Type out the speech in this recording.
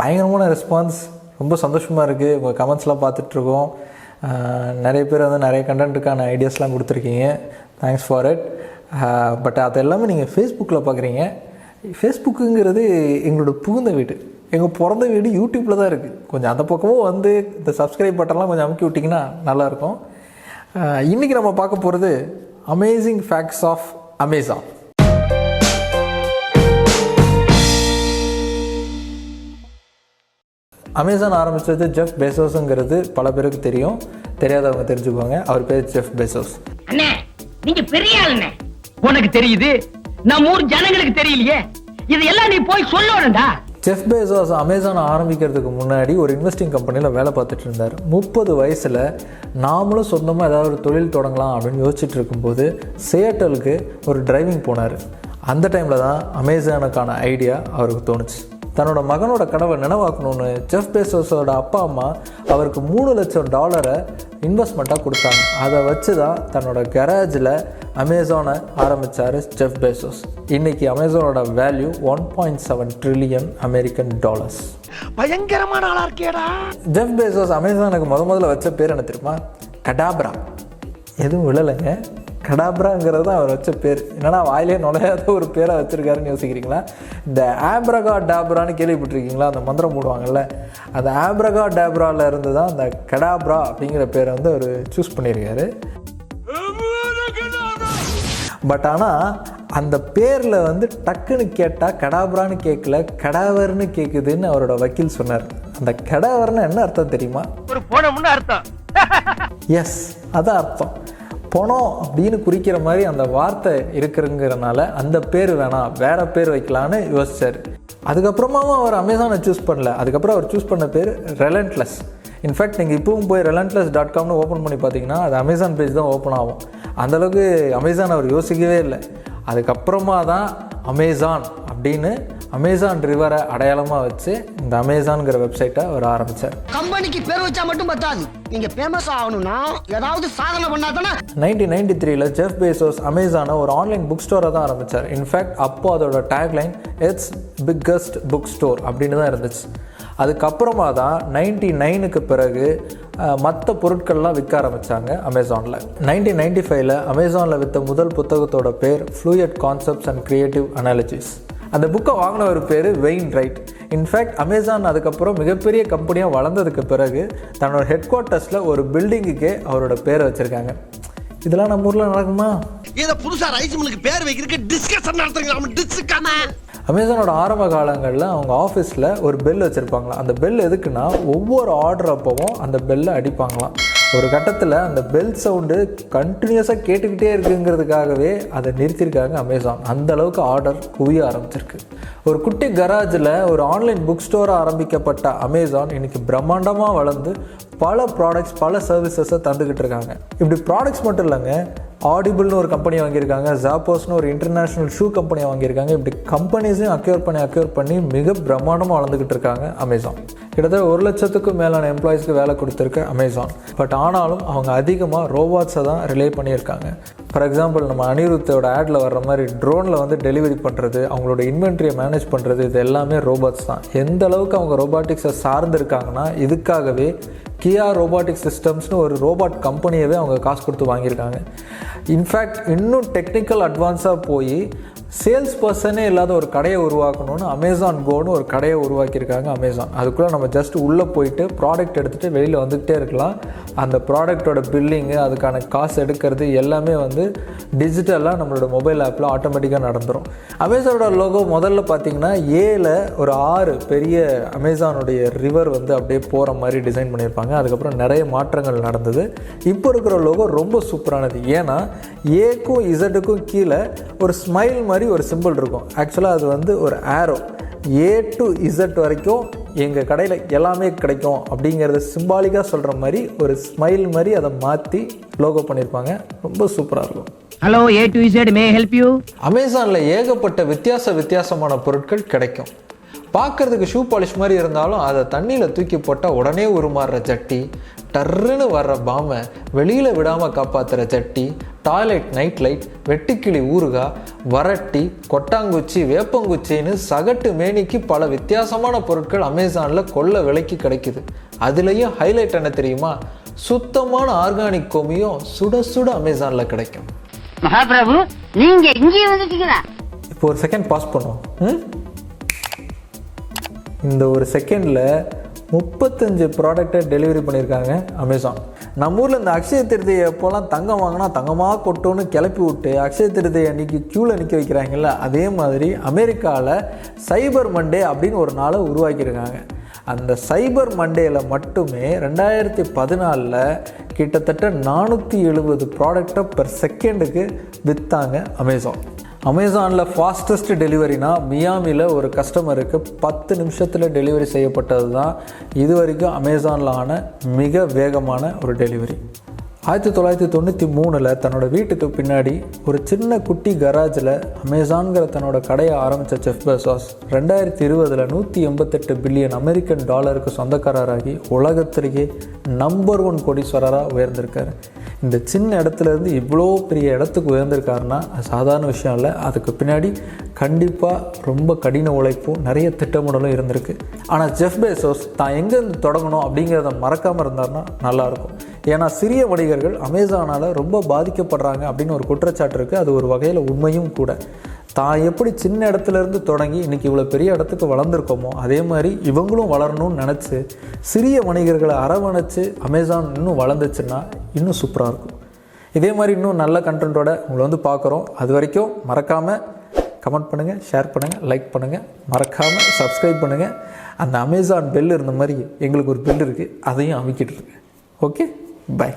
பயங்கரமான ரெஸ்பான்ஸ் ரொம்ப சந்தோஷமாக இருக்குது உங்கள் கமெண்ட்ஸ்லாம் பார்த்துட்ருக்கோம் நிறைய பேர் வந்து நிறைய கண்டென்ட்டுக்கான ஐடியாஸ்லாம் கொடுத்துருக்கீங்க. தேங்க்ஸ் ஃபார் இட் பட் அது எல்லாமே நீங்கள் ஃபேஸ்புக்கில் பார்க்குறீங்க. ஃபேஸ்புக்குங்கிறது எங்களோட புகுந்த வீடு. எங்கள் பிறந்த வீடு யூடியூப்பில் தான் இருக்குது கொஞ்சம் அந்த பக்கமும் வந்து இந்த சப்ஸ்கிரைப் பட்டன்லாம் கொஞ்சம் அமுக்கி விட்டிங்கன்னா நல்லாயிருக்கும் இன்றைக்கி நம்ம பார்க்க போகிறது amazing facts of Amazon Amazon ஆரம்பித்தது ஜெஃப் பெசோஸுங்கிறது பல பேருக்கு தெரியும். தெரியாதவங்க தெரிஞ்சுக்குவாங்க அவர் பேர் ஜெஃப் பெசோஸ் அண்ணே நீங்க பெரிய ஆளுண்ணே. உனக்கு தெரியுது? நம்ம ஊர் ஜனங்களுக்கு தெரியலையே. இதெல்லாம் நீ போய் சொல்லணும்டா. ஜெஃப் பேசோஸ் அமேசான் ஆரம்பிக்கிறதுக்கு முன்னாடி ஒரு இன்வெஸ்டிங் கம்பெனியில் வேலை பார்த்துட்டு இருந்தார். முப்பது வயசில் நாமளும் சொந்தமாக ஏதாவது ஒரு தொழில் தொடங்கலாம் அப்படின்னு யோசிச்சுட்டு இருக்கும்போது சியாட்டலுக்கு ஒரு டிரைவிங் போனார். அந்த டைமில் தான் அமேசானுக்கான ஐடியா அவருக்கு தோணுச்சு. தன்னோட மகனோட கனவை நினைவாக்கணும்னு ஜெஃப் பேசோஸோட அப்பா அம்மா அவருக்கு மூணு லட்சம் டாலரை இன்வெஸ்ட்மெண்ட்டாக கொடுத்தாங்க. அதை வச்சு தான் தன்னோட கராஜில் அமேசானை ஆரம்பித்தார் ஜெஃப் பேசோஸ் இன்னைக்கு அமேசானோட value one point seven trillion American dollars பயங்கரமான ஆளா இருக்கேடா ஜெஃப் பேசோஸ் அமேசானுக்கு முத முதல்ல வச்ச பேர் என்ன தெரியுமா? கடாப்ரா எதுவும் விழலைங்க. கடாப்ராங்கிறது தான் அவர் வச்ச பேர். என்னன்னா வாயிலே நுழையாத ஒரு பேரை வச்சிருக்காருன்னு யோசிக்கிறீங்களா? இந்த ஆப்ரகா டாப்ரான்னு கேள்விப்பட்டிருக்கீங்களா? அந்த மந்திரம் போடுவாங்கல்ல. அந்த ஆப்ரகா டாப்ரால இருந்து தான் அந்த கடாப்ரா அப்படிங்கிற பேரை வந்து அவர் சூஸ் பண்ணியிருக்காரு. பட் ஆனால் அந்த பேரில் வந்து டக்குன்னு கேட்டால் கடாபுரான்னு கேட்கல கடாவர்னு கேட்குதுன்னு அவரோட வக்கீல் சொன்னார். அந்த கடாவர்னு என்ன அர்த்தம் தெரியுமா? ஒரு போனோம்னு அர்த்தம். எஸ் அதான் அர்த்தம். பணம் அப்படின்னு குறிக்கிற மாதிரி அந்த வார்த்தை இருக்குங்கிறனால அந்த பேர் வேணாம் வேற பேர் வைக்கலான்னு யோசிச்சார். அதுக்கப்புறமாவும் அவர் அமேசானை சூஸ் பண்ணல. அதுக்கப்புறம் அவர் சூஸ் பண்ண பேர் ரெலண்ட்லெஸ் இன்ஃபேக்ட் நீங்கள் இப்போவும் போய் ரெலண்ட்லெஸ் டாட் காம்னு ஓப்பன் பண்ணி பார்த்தீங்கன்னா அது அமேசான் பேஜ் தான் ஓப்பன் ஆகும். அந்தளவுக்கு அமேசான் அவர் யோசிக்கவே இல்லை. அதுக்கப்புறமா தான் அமேசான் அப்படின்னு அமேசான் ரிவரை அடையாளமாக வச்சு இந்த அமேசான்ங்கிற வெப்சைட்டை அவர் ஆரம்பித்தார் கம்பெனிக்கு பேர் வச்சா மட்டும் பத்தாது. நீங்க ஃபேமஸ் ஆகணும்னா ஏதாவது சாதனை பண்ணாதானே நைன்டீன் நைன்டி த்ரீல ஜெஃப் பேசோஸ் அமேசானை ஒரு ஆன்லைன் புக் ஸ்டோரை தான் ஆரம்பித்தார் இன்ஃபேக்ட் அப்போ அதோட tagline it's biggest book store அப்படின்னு தான் இருந்துச்சு. அதுக்கப்புறமா தான் நைன்டி நைனுக்கு பிறகு மற்ற பொருட்கள்லாம் விற்க ஆரம்பித்தாங்க அமேசானில் நைன்டீன் நைன்டி ஃபைவ்ல அமேசானில் விற்ற முதல் புத்தகத்தோட பேர் fluid concepts and creative analogies அந்த புக்கை வாங்கினவர் பேர் வெயின் ரைட் இன்ஃபேக்ட் அமேசான் அதுக்கப்புறம் மிகப்பெரிய கம்பெனியாக வளர்ந்ததுக்கு பிறகு தன்னோட ஹெட் குவார்ட்டர்ஸில் ஒரு பில்டிங்குக்கே அவரோட பேரை வச்சுருக்காங்க. இதெல்லாம் நம்ம ஊரில் நடக்குமா? இத புதுசா ரைஸ் மில்லுக்கு பேர் வைக்கிறதுக்கு டிஸ்கஷன் நடத்துறீங்க நம்ம டிஸ்கமா அமேசானோட ஆரம்ப காலங்களில் அவங்க ஆஃபீஸில் ஒரு பெல் வச்சுருப்பாங்களாம். அந்த பெல் எதுக்குன்னா ஒவ்வொரு ஆர்டர் அப்பவும் அந்த பெல்லை அடிப்பாங்களாம். ஒரு கட்டத்தில் அந்த பெல் சவுண்டு கண்டினியூஸாக கேட்டுக்கிட்டே இருக்குங்கிறதுக்காகவே அதை நிறுத்தியிருக்காங்க அமேசான் அந்த அளவுக்கு ஆர்டர் குவிய ஆரம்பிச்சிருக்கு. ஒரு குட்டி கராஜில் ஒரு ஆன்லைன் புக் ஸ்டோராக ஆரம்பிக்கப்பட்ட அமேசான் இன்றைக்கி பிரம்மாண்டமாக வளர்ந்து பல ப்ராடக்ட்ஸ் பல சர்வீசஸை தந்துக்கிட்டு இருக்காங்க. இப்படி ப்ராடக்ட்ஸ் மட்டும் இல்லைங்க ஆடிபிள்னு ஒரு கம்பெனி வாங்கியிருக்காங்க ஜாப்போஸ்னு ஒரு இன்டர்நேஷ்னல் ஷூ கம்பெனி வாங்கியிருக்காங்க. இப்படி கம்பெனிஸையும் அக்யூர் பண்ணி அக்யூர் பண்ணி மிக பிரம்மாண்டமாக வளர்ந்துக்கிட்டு இருக்காங்க அமேசான் கிட்டத்தட்ட ஒரு லட்சத்துக்கும் மேலான எம்ப்ளாயிஸ்க்கு வேலை கொடுத்துருக்கு அமேசான் பட் ஆனாலும் அவங்க அதிகமாக ரோபாட்ஸை தான் ரிலே பண்ணியிருக்காங்க. ஃபார் எக்ஸாம்பிள் நம்ம அனிருத்தோட ஆடில் வர்ற மாதிரி ட்ரோனில் வந்து டெலிவரி பண்ணுறது அவங்களோட இன்வென்ட்ரியை மேனேஜ் பண்ணுறது இது எல்லாமே ரோபாட்ஸ் தான். எந்த அளவுக்கு அவங்க ரோபாட்டிக்ஸை சார்ந்திருக்காங்கன்னா இதுக்காகவே கியா ரோபாட்டிக் சிஸ்டம்ஸ்னு ஒரு ரோபாட் கம்பெனியவே அவங்க காசு கொடுத்து வாங்கியிருக்காங்க. இன்ஃபேக்ட் இன்னும் டெக்னிக்கல் அட்வான்ஸாக போய் சேல்ஸ் பர்சனே இல்லாத ஒரு கடையை உருவாக்கணும்னு அமேசான் கோன்னு ஒரு கடையை உருவாக்கியிருக்காங்க அமேசான் அதுக்குள்ளே நம்ம ஜஸ்ட் உள்ளே போயிட்டு ப்ராடக்ட் எடுத்துகிட்டு வெளியில் வந்துக்கிட்டே இருக்கலாம். அந்த ப்ராடக்ட்டோட பில்லிங்கு அதுக்கான காசு எடுக்கிறது எல்லாமே வந்து டிஜிட்டலாக நம்மளோட மொபைல் ஆப்பில் ஆட்டோமேட்டிக்காக நடந்துடும் அமேசானோட லோகோ முதல்ல பார்த்தீங்கன்னா ஏல ஒரு ஆறு பெரிய அமேசானுடைய ரிவர் வந்து அப்படியே போகிற மாதிரி டிசைன் பண்ணியிருப்பாங்க. அதுக்கப்புறம் நிறைய மாற்றங்கள் நடந்தது. இப்போ இருக்கிற லோகோ ரொம்ப சூப்பரானது ஏன்னா ஏக்கும் இசட்டுக்கும் கீழே ஒரு ஸ்மைல் மாதிரி ஒரு சிம்பிள் இருக்கும். ஆக்சுவலாக அது வந்து ஒரு ஆரோ ஏ டு இசட் வரைக்கும் எங்கள் கடையில் எல்லாமே கிடைக்கும் அப்படிங்கிறத சிம்பாலிக்காக சொல்கிற மாதிரி ஒரு ஸ்மைல் மாதிரி அதை மாற்றி லோகோ பண்ணியிருப்பாங்க ரொம்ப சூப்பராக இருக்கும். Hello A to Z may help you அமேசானில் ஏகப்பட்ட வித்தியாச வித்தியாசமான பொருட்கள் கிடைக்கும். பார்க்கறதுக்கு ஷூ பாலிஷ் மாதிரி இருந்தாலும் அதை தண்ணியில் தூக்கி போட்டால் உடனே உருமாறுற ஜட்டி டர்ருன்னு வர்ற பாமை வெளியில் விடாமல் காப்பாற்றுற ஜட்டி டாய்லெட் நைட் லைட் வெட்டுக்கிளி ஊறுகாய் வரட்டி கொட்டாங்குச்சி வேப்பங்குச்சின்னு சகட்டு மேனிக்கு பல வித்தியாசமான பொருட்கள் அமேசானில் கொள்ள விலைக்கு கிடைக்குது. அதுலேயும் ஹைலைட் என்ன தெரியுமா? சுத்தமான ஆர்கானிக் கோமியம் சுட சுட அமேசானில் கிடைக்கும். மகாபிரபு நீங்க இங்கே வந்துட்டீங்களா? இப்போ ஒரு செகண்ட் பாஸ் பண்ணுவோம். ம்? இந்த ஒரு செகண்டில் முப்பத்தஞ்சு ப்ராடக்டை டெலிவரி பண்ணியிருக்காங்க அமேசான் நம்ம ஊரில் இந்த அக்ஷய திருதியை எப்போல்லாம் தங்கம் வாங்கினா தங்கமாக கொட்டோன்னு கிளப்பி விட்டு அக்ஷய திருதியை அன்றைக்கி க்யூவில் நிற்க வைக்கிறாங்கல்ல அதே மாதிரி அமெரிக்காவில் சைபர் மண்டே அப்படின்னு ஒரு நாளை உருவாக்கியிருக்காங்க. அந்த சைபர் மண்டேயில் மட்டுமே ரெண்டாயிரத்தி பதினாலில் கிட்டத்தட்ட நானூற்றி எழுபது ப்ராடக்டை பெர் செகண்டுக்கு விற்றாங்க அமேசான் அமேசானில் ஃபாஸ்டஸ்ட் டெலிவரினா மியாமியில் ஒரு கஸ்டமருக்கு பத்து நிமிஷத்தில் டெலிவரி செய்யப்பட்டது தான் இது வரைக்கும் அமேசானில் ஆன மிக வேகமான ஒரு டெலிவரி ஆயிரத்தி தொள்ளாயிரத்தி தொண்ணூற்றி மூணில் தன்னோட வீட்டுக்கு பின்னாடி ஒரு சின்ன குட்டி கராஜில் அமேசான்கிற தன்னோட கடையை ஆரம்பித்த செஃப் பெசாஸ் ரெண்டாயிரத்தி இருபதில் நூற்றி எண்பத்தெட்டு பில்லியன் அமெரிக்கன் டாலருக்கு சொந்தக்காரராகி உலகத்திலேயே நம்பர் ஒன் கோடீஸ்வரராக உயர்ந்திருக்காரு. இந்த சின்ன இடத்துல இருந்து இவ்வளோ பெரிய இடத்துக்கு உயர்ந்திருக்காருன்னா சாதாரண விஷயம் இல்லை. அதுக்கு பின்னாடி கண்டிப்பாக ரொம்ப கடின உழைப்பும் நிறைய திட்டமிடலும் இருந்திருக்கு. ஆனால் ஜெஃப் பேசோஸ் தான் எங்கேருந்து தொடங்கணும் அப்படிங்கிறத மறக்காமல் இருந்தார்னா நல்லாயிருக்கும் ஏன்னா சிறிய வணிகர்கள் அமேசானால் ரொம்ப பாதிக்கப்படுறாங்க அப்படின்னு ஒரு குற்றச்சாட்டு இருக்குது அது ஒரு வகையில் உண்மையும் கூட. தான் எப்படி சின்ன இடத்துல இருந்து தொடங்கி இன்றைக்கி இவ்வளோ பெரிய இடத்துக்கு வளர்ந்துருக்கோமோ அதே மாதிரி இவங்களும் வளரணும்னு நினச்சி சிறிய வணிகர்களை அரவணைச்சு அமேசான் இன்னும் வளர்ந்துச்சுன்னா இன்னும் சூப்பராக இருக்கும். இதே மாதிரி இன்னும் நல்ல கண்டென்ட்டோட உங்களை வந்து பார்க்குறோம். அது வரைக்கும் மறக்காமல் கமெண்ட் பண்ணுங்கள் ஷேர் பண்ணுங்கள் லைக் பண்ணுங்கள் மறக்காமல் சப்ஸ்கிரைப் பண்ணுங்கள் அந்த அமேசான் பெல் இருந்த மாதிரி எங்களுக்கு ஒரு பெல் இருக்குது அதையும் அமைக்கிட்டு இருக்கு. Okay bye